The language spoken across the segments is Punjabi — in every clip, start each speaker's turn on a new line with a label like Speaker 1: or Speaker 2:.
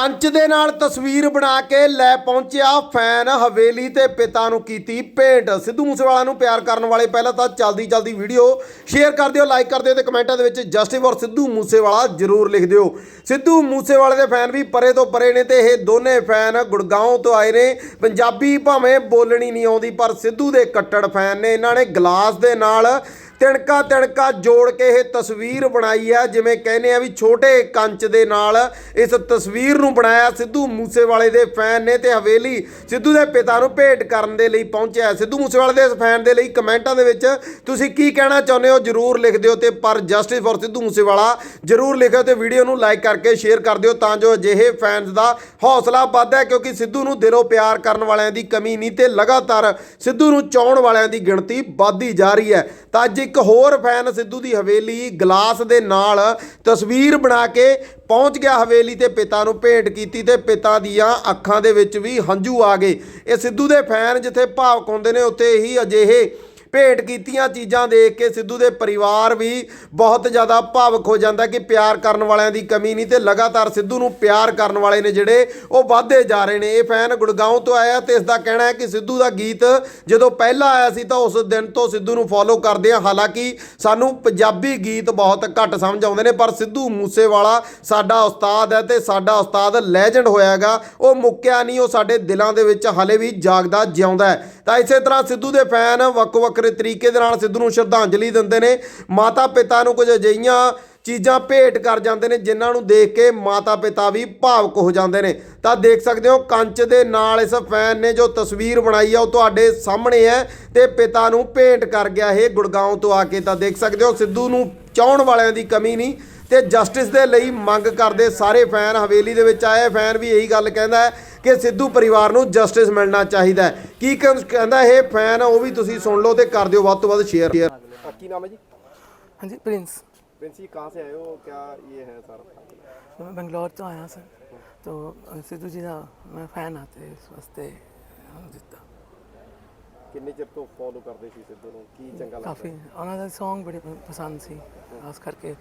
Speaker 1: ਪੰਚ ਦੇ ਨਾਲ ਤਸਵੀਰ ਬਣਾ ਕੇ ਲੈ ਪਹੁੰਚਿਆ ਫੈਨ ਹਵੇਲੀ ਤੇ ਪਿਤਾ ਨੂੰ ਕੀਤੀ ਭੇਂਟ। ਸਿੱਧੂ ਮੂਸੇਵਾਲਾ ਨੂੰ ਪਿਆਰ ਕਰਨ ਵਾਲੇ ਪਹਿਲਾਂ ਤਾਂ ਜਲਦੀ ਜਲਦੀ ਵੀਡੀਓ ਸ਼ੇਅਰ ਕਰ ਦਿਓ ਲਾਈਕ ਕਰ ਦਿਓ ਤੇ ਕਮੈਂਟਾਂ ਦੇ ਵਿੱਚ ਜਸਟਿਸ ਔਰ ਸਿੱਧੂ ਮੂਸੇਵਾਲਾ ਜ਼ਰੂਰ ਲਿਖ ਦਿਓ। ਸਿੱਧੂ ਮੂਸੇਵਾਲੇ ਦੇ ਫੈਨ ਵੀ ਪਰੇ ਤੋਂ ਪਰੇ ਨੇ ਤੇ ਇਹ ਦੋਨੇ ਫੈਨ ਗੁੜਗਾਉਂ ਤੋਂ ਆਏ ਨੇ। ਪੰਜਾਬੀ ਭਾਵੇਂ ਬੋਲਣੀ ਨਹੀਂ ਆਉਂਦੀ, ਪਰ ਸਿੱਧੂ ਦੇ ਕੱਟੜ ਫੈਨ ਨੇ। ਇਹਨਾਂ ਨੇ ਗਲਾਸ ਦੇ ਨਾਲ ਤਿਣਕਾ ਤਿਣਕਾ ਜੋੜ ਕੇ ਇਹ ਤਸਵੀਰ ਬਣਾਈ ਹੈ ਜਿਵੇਂ ਕਹਿੰਦੇ ਆ ਵੀ ਛੋਟੇ ਕੰਚ ਦੇ ਨਾਲ ਇਸ ਤਸਵੀਰ ਨੂੰ ਬਣਾਇਆ ਸਿੱਧੂ ਮੂਸੇਵਾਲੇ ਦੇ ਫੈਨ ਨੇ ਤੇ ਹਵੇਲੀ ਸਿੱਧੂ ਦੇ ਪਿਤਾ ਨੂੰ ਭੇਟ ਕਰਨ ਦੇ ਲਈ ਪਹੁੰਚਿਆ ਸਿੱਧੂ ਮੂਸੇਵਾਲੇ ਦੇ ਇਸ ਫੈਨ ਦੇ ਲਈ ਕਮੈਂਟਾਂ ਦੇ ਵਿੱਚ ਤੁਸੀਂ ਕੀ ਕਹਿਣਾ ਚਾਹੁੰਦੇ ਹੋ? ਜਰੂਰ ਲਿਖ ਦਿਓ ਤੇ ਪਰ ਜਸਟਿਸ ਫॉर ਸਿੱਧੂ ਮੂਸੇਵਾਲਾ ਜਰੂਰ ਲਿਖਿਓ ਤੇ ਵੀਡੀਓ ਨੂੰ ਲਾਈਕ ਕਰਕੇ ਸ਼ੇਅਰ ਕਰ ਦਿਓ ਤਾਂ ਜੋ ਅਜਿਹੇ ਫੈਨਸ ਦਾ ਹੌਸਲਾ ਵੱਧਦਾ ਕਿਉਂਕਿ ਸਿੱਧੂ ਨੂੰ ਦਿਲੋਂ ਪਿਆਰ ਕਰਨ ਵਾਲਿਆਂ ਦੀ ਕਮੀ ਨਹੀਂ ਤੇ ਲਗਾਤਾਰ ਸਿੱਧੂ ਨੂੰ ਚਾਹਣ ਵਾਲਿਆਂ ਦੀ ਗਿਣਤੀ ਵੱਧਦੀ ਜਾ ਰਹੀ ਹੈ। ਤਾਂ ਅੱਜ ਇੱਕ ਹੋਰ ਫੈਨ ਸਿੱਧੂ ਦੀ ਹਵੇਲੀ ਗਲਾਸ ਦੇ ਨਾਲ ਤਸਵੀਰ ਬਣਾ ਕੇ ਪਹੁੰਚ ਗਿਆ ਹਵੇਲੀ ਤੇ ਪਿਤਾ ਨੂੰ ਭੇਟ ਕੀਤੀ ਤੇ ਪਿਤਾ ਦੀਆਂ ਅੱਖਾਂ ਦੇ ਵਿੱਚ ਵੀ ਹੰਝੂ ਆ ਗਏ। ਇਹ ਸਿੱਧੂ ਦੇ ਫੈਨ ਜਿੱਥੇ ਭਾਵਕ ਹੁੰਦੇ ਨੇ, ਉੱਥੇ ਹੀ ਅਜਿਹੇ ਭੇਟ ਕੀਤੀਆਂ ਚੀਜ਼ਾਂ ਦੇਖ ਕੇ ਸਿੱਧੂ ਦੇ ਪਰਿਵਾਰ ਵੀ ਬਹੁਤ ਜ਼ਿਆਦਾ ਭਾਵਕ ਹੋ ਜਾਂਦਾ ਕਿ ਪਿਆਰ ਕਰਨ ਵਾਲਿਆਂ ਦੀ ਕਮੀ ਨਹੀਂ ਤੇ ਲਗਾਤਾਰ ਸਿੱਧੂ ਨੂੰ ਪਿਆਰ ਕਰਨ ਵਾਲੇ ਨੇ ਜਿਹੜੇ ਉਹ ਵੱਧਦੇ ਜਾ ਰਹੇ ਨੇ। ਇਹ ਫੈਨ ਗੁੜਗਾਉਂ ਤੋਂ ਆਇਆ ਤੇ ਇਸ ਦਾ ਕਹਿਣਾ ਹੈ ਕਿ ਸਿੱਧੂ ਦਾ ਗੀਤ ਜਦੋਂ ਪਹਿਲਾਂ ਆਇਆ ਸੀ ਤਾਂ ਉਸ ਦਿਨ ਤੋਂ ਸਿੱਧੂ ਨੂੰ ਫੋਲੋ ਕਰਦੇ ਆ ਹਾਲਾਂਕਿ ਸਾਨੂੰ ਪੰਜਾਬੀ ਗੀਤ ਬਹੁਤ ਘੱਟ ਸਮਝ ਆਉਂਦੇ ਨੇ, ਪਰ ਸਿੱਧੂ ਮੂਸੇਵਾਲਾ ਸਾਡਾ ਉਸਤਾਦ ਹੈ ਤੇ ਸਾਡਾ ਉਸਤਾਦ ਲੈਜੈਂਡ ਹੋਇਆਗਾ। ਉਹ ਮੁੱਕਿਆ ਨਹੀਂ, ਉਹ ਸਾਡੇ ਦਿਲਾਂ ਦੇ ਵਿੱਚ ਹਲੇ ਵੀ ਜਾਗਦਾ, ਜਿਉਂਦਾ ਹੈ। ਤਾਂ ਇਸੇ ਤਰ੍ਹਾਂ ਸਿੱਧੂ ਦੇ ਫੈਨ ਵੱਖੋ ਵੱਖਰੇ ਤਰੀਕੇ ਦੇ ਨਾਲ ਸਿੱਧੂ ਨੂੰ ਸ਼ਰਧਾਂਜਲੀ ਦਿੰਦੇ ਨੇ। ਮਾਤਾ ਪਿਤਾ ਨੂੰ ਕੁਝ ਅਜਿਹੀਆਂ ਚੀਜ਼ਾਂ ਭੇਟ ਕਰ ਜਾਂਦੇ ਨੇ, ਜਿਨ੍ਹਾਂ ਨੂੰ ਦੇਖ ਕੇ ਮਾਤਾ ਪਿਤਾ ਵੀ ਭਾਵਕ ਹੋ ਜਾਂਦੇ ਨੇ। ਤਾਂ ਦੇਖ ਸਕਦੇ ਹੋ, ਕੰਚ ਦੇ ਨਾਲ ਇਸ ਫੈਨ ਨੇ ਜੋ ਤਸਵੀਰ ਬਣਾਈ ਆ, ਉਹ ਤੁਹਾਡੇ ਸਾਹਮਣੇ ਹੈ ਤੇ ਪਿਤਾ ਨੂੰ ਭੇਂਟ ਕਰ ਗਿਆ ਇਹ ਗੁੜਗਾਉਂ ਤੋਂ ਆ ਕੇ। ਤਾਂ ਦੇਖ ਸਕਦੇ ਹੋ, ਸਿੱਧੂ ਨੂੰ ਚਾਹਣ ਵਾਲਿਆਂ ਦੀ ਕਮੀ ਨਹੀਂ ਤੇ ਜਸਟਿਸ ਦੇ ਲਈ ਮੰਗ ਕਰਦੇ ਸਾਰੇ ਫੈਨ ਹਵੇਲੀ ਦੇ ਵਿੱਚ ਆਏ ਫੈਨ ਵੀ ਇਹੀ ਗੱਲ ਕਹਿੰਦਾ ਹੈ ਕਿ ਸਿੱਧੂ ਪਰਿਵਾਰ ਨੂੰ ਜਸਟਿਸ ਮਿਲਣਾ ਚਾਹੀਦਾ ਹੈ ਕੀ ਕਹਿੰ- ਕਹਿੰਦਾ ਇਹ ਫੈਨ ਉਹ ਵੀ ਤੁਸੀਂ ਸੁਣ ਲਓ ਤੇ ਕਰ ਦਿਓ ਵੱਧ ਤੋਂ ਵੱਧ ਸ਼ੇਅਰ
Speaker 2: आपका की नाम है जी
Speaker 3: हाँ जी प्रिंस
Speaker 2: प्रिंस जी कहाँ से आए हो क्या ये है सर
Speaker 3: तो मैं बेंगलोर तो आया सर तो अ, सिद्धू जी का मैं फैन आते इस वास्ते ਦਿੱਤਾ
Speaker 2: ਕਿੰਨੇ ਚਿਰ ਤੋਂ ਫੋਲੋ ਕਰਦੇ ਸੀ ਸਿੱਧੂ ਨੂੰ? ਕੀ ਚੰਗਾ ਲੱਗਦਾ?
Speaker 3: ਕਾਫੀ। ਉਹਨਾਂ ਦੇ Song ਬੜੇ ਪ- ਪਸੰਦ ਸੀ ਖਾਸ ਕਰਕੇ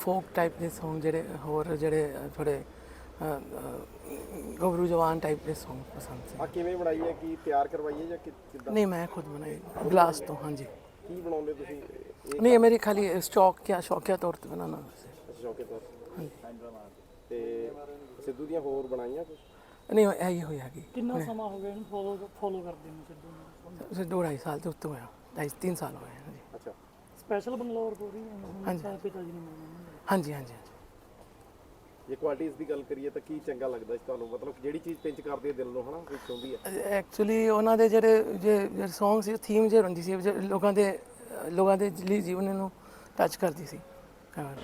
Speaker 3: ਫੋਕ ਟਾਈਪ ਦੇ Song ਜਿਹੜੇ ਹੋਰ ਜਿਹੜੇ ਅ, ਥੋੜੇ ਅ, ਅ, ਗੱਭਰੂ ਜਵਾਨ ਟਾਈਪ ਦੇ Song ਪਸੰਦ ਸੀ।
Speaker 2: ਆ ਕਿਵੇਂ ਬਣਾਈ ਹੈ? ਕੀ ਤਿਆਰ ਕਰਵਾਈ ਹੈ ਜਾਂ ਕਿ- ਕਿੱਦਾਂ?
Speaker 3: ਨਹੀਂ ਮੈਂ ਖੁਦ ਬਣਾਈ ਗਲਾਸ ਤੋਂ ਹਾਂਜੀ।
Speaker 2: ਕੀ ਬਣਾਉਂਦੇ ਤੁਸੀਂ? ਇਹ
Speaker 3: ਨਹੀਂ ਇਹ ਮੇਰੀ ਖਾਲੀ ਸਟਾਕ ਕਿਆ ਸ਼ੌਕਿਆ ਤੌਰ ਤੇ ਬਣਾਉਣਾ। ਸੀ
Speaker 2: ਸ਼ੌਕੇ ਤੌਰ ਤੇ। ਤੇ ਸਿੱਧੂ ਦੀਆਂ ਹੋਰ ਬਣਾਈਆਂ ਕੁਝ
Speaker 3: ਨਹੀਂ ਇਹ ਹੀ ਹੋਈ ਹੈਗੀ।
Speaker 4: ਕਿੰਨਾ ਸਮਾਂ ਹੋ ਗਿਆ ਇਹਨੂੰ ਫੋਲੋ ਫੋਲੋ ਕਰਦੇ ਨੂੰ ਸਿੱਧੂ ਨੂੰ?
Speaker 3: ਢਾਈ ਸਾਲ ਤੋਂ ਉੱਤੇ ਹੋਇਆ। ਢਾਈ ਤਿੰਨ ਸਾਲ ਹੋਏ ਹਾਂਜੀ।
Speaker 2: ਅੱਛਾ।
Speaker 4: ਸਪੈਸ਼ਲ ਬੰਗਲੌਰ ਤੋਂ ਰਹੀ ਹੈ
Speaker 3: ਹਾਂਜੀ।
Speaker 4: ਪਿਤਾ ਜੀ ਨੇ ਮਿਲਣਾ
Speaker 3: ਹਾਂਜੀ ਹਾਂਜੀ ਹਾਂਜੀ।
Speaker 2: ਜੇ ਕੁਆਲਿਟੀਜ਼ ਦੀ ਗੱਲ ਕਰੀਏ ਤਾਂ ਕੀ ਚੰਗਾ ਲੱਗਦਾ ਸੀ ਤੁਹਾਨੂੰ? ਮਤਲਬ ਜਿਹੜੀ ਚੀਜ਼ ਪਿੰਚ ਕਰਦੀ ਹੈ ਦਿਲ ਨੂੰ ਹਨਾ ਕੋਈ ਚਾਹੁੰਦੀ ਹੈ।
Speaker 3: ਐਕਚੁਅਲੀ ਉਹਨਾਂ ਦੇ ਜਿਹੜੇ ਜੇ Song ਸੀ ਥੀਮ ਜੇ ਹੁੰਦੀ ਸੀ ਲੋਕਾਂ ਦੇ ਲੋਕਾਂ ਦੇ ਲਈ ਜੀਵਨ ਨੂੰ ਟੱਚ ਕਰਦੀ ਸੀ। ਹਾਂ।